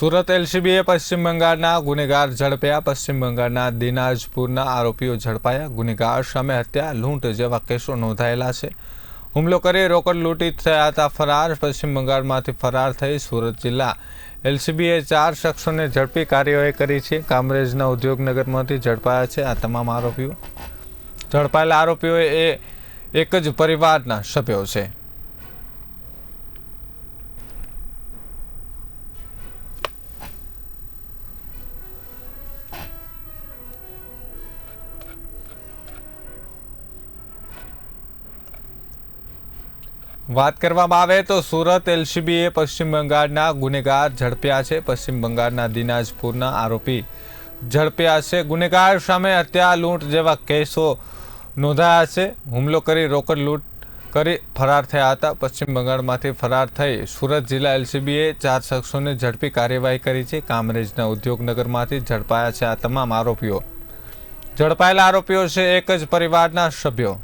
સુરત એલસીબીએ પશ્ચિમ બંગાળના ગુનેગાર ઝડપ્યા. પશ્ચિમ બંગાળના દિનાજપુરના આરોપીઓ ઝડપાયા. ગુનેગાર સામે હત્યા, લૂંટ જેવા કેસો નોંધાયેલા છે. હુમલો કરી રોકડ લૂંટી થયા હતા. ફરાર, પશ્ચિમ બંગાળમાંથી ફરાર થઈ સુરત જિલ્લા એલસીબીએ ચાર શખ્સોને ઝડપી કાર્યવાહી કરી છે. કામરેજના ઉદ્યોગનગરમાંથી ઝડપાયા છે આ તમામ આરોપીઓ. ઝડપાયેલા આરોપીઓ એ એક જ પરિવારના સભ્યો છે. વાત કરવામાં આવે તો સુરત એલસીબીએ પશ્ચિમ બંગાળના ગુનેગાર ઝડપ્યા છે. પશ્ચિમ બંગાળના દિનાજપુરના આરોપી ઝડપ્યા છે. ગુનેગાર સામે હત્યા લૂંટ જેવા કેસો નોંધાયા છે. હુમલો કરી રોકડ લૂંટ કરી ફરાર થયા હતા. પશ્ચિમ બંગાળમાંથી ફરાર થઈ સુરત જિલ્લા એલસીબીએ ચાર શખ્સોને ઝડપી કાર્યવાહી કરી છે. કામરેજના ઉદ્યોગનગરમાંથી ઝડપાયા છે આ તમામ આરોપીઓ. ઝડપાયેલા આરોપીઓ છે એક જ પરિવારના સભ્યો.